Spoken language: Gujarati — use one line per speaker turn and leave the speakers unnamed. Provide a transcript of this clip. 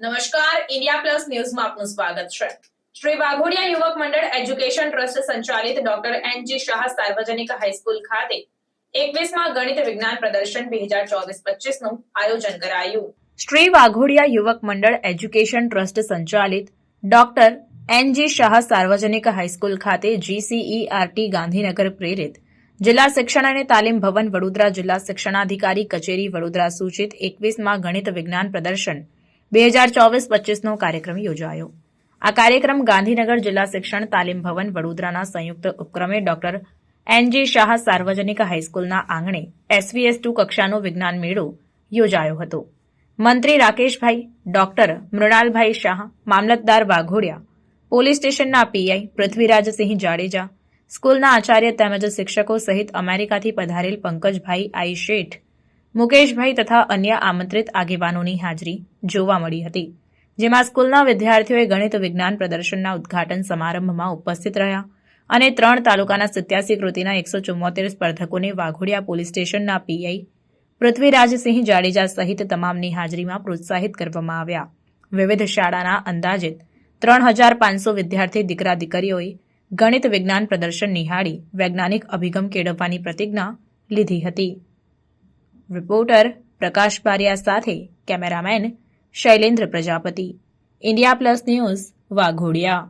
ઇન્ડિયા પ્લસ ન્યૂઝમાં આપનું સ્વાગત છે. શ્રી વાઘોડિયા યુવક મંડળ એજ્યુકેશન ટ્રસ્ટ સંચાલિત ડોક્ટર એન જી શાહ સાર્વજનિક હાઈસ્કૂલ ખાતે એકવીસમાં ગણિત વિજ્ઞાન પ્રદર્શન બે હજાર ચોવીસ પચીસનું આયોજન કરાયું. શ્રી વાઘોડિયા યુવક મંડળ એજ્યુકેશન ટ્રસ્ટ સંચાલિત ડોક્ટર એન જી શાહ સાર્વજનિક હાઈસ્કૂલ ખાતે જીસીઈઆરટી ગાંધીનગર પ્રેરિત જિલ્લા શિક્ષણ અને તાલીમ ભવન વડોદરા જિલ્લા શિક્ષણાધિકારી કચેરી વડોદરા સૂચિત એકવીસમાં ગણિત વિજ્ઞાન પ્રદર્શન બે હજાર ચોવીસ પચીસનો કાર્યક્રમ યોજાયો. આ કાર્યક્રમ ગાંધીનગર જિલ્લા શિક્ષણ તાલીમ ભવન વડોદરાના સંયુક્ત ઉપક્રમે ડોક્ટર એનજી શાહ સાર્વજનિક હાઈસ્કૂલના આંગણે એસવીએસ ટુ કક્ષાનો વિજ્ઞાન મેળો યોજાયો હતો. મંત્રી રાકેશભાઈ, ડોક્ટર મૃણાલભાઈ શાહ, મામલતદાર વાઘોડિયા, પોલીસ સ્ટેશનના પીઆઈ પૃથ્વીરાજસિંહ જાડેજા, સ્કૂલના આચાર્ય તેમજ શિક્ષકો સહિત અમેરિકાથી પધારેલ પંકજભાઈ આઈ શેઠ મુકેશભાઈ તથા અન્ય આમંત્રિત આગેવાનોની હાજરી જોવા મળી હતી, જેમાં સ્કૂલના વિદ્યાર્થીઓએ ગણિત વિજ્ઞાન પ્રદર્શનના ઉદ્ઘાટન સમારંભમાં ઉપસ્થિત રહ્યા અને ત્રણ તાલુકાના સિત્યાસી કૃતિના એકસો ચુમ્મોતેર સ્પર્ધકોને વાઘોડિયા પોલીસ સ્ટેશનના પીઆઈ પૃથ્વીરાજસિંહ જાડેજા સહિત તમામની હાજરીમાં પ્રોત્સાહિત કરવામાં આવ્યા. વિવિધ શાળાના અંદાજિત ત્રણ હજાર પાંચસો વિદ્યાર્થી દીકરા દીકરીઓએ ગણિત વિજ્ઞાન પ્રદર્શન નિહાળી વૈજ્ઞાનિક અભિગમ કેળવવાની પ્રતિજ્ઞા લીધી હતી. રિપોર્ટર પ્રકાશ પારિયા સાથે cameraman Shailendra Prajapati. India plus news Waghodia.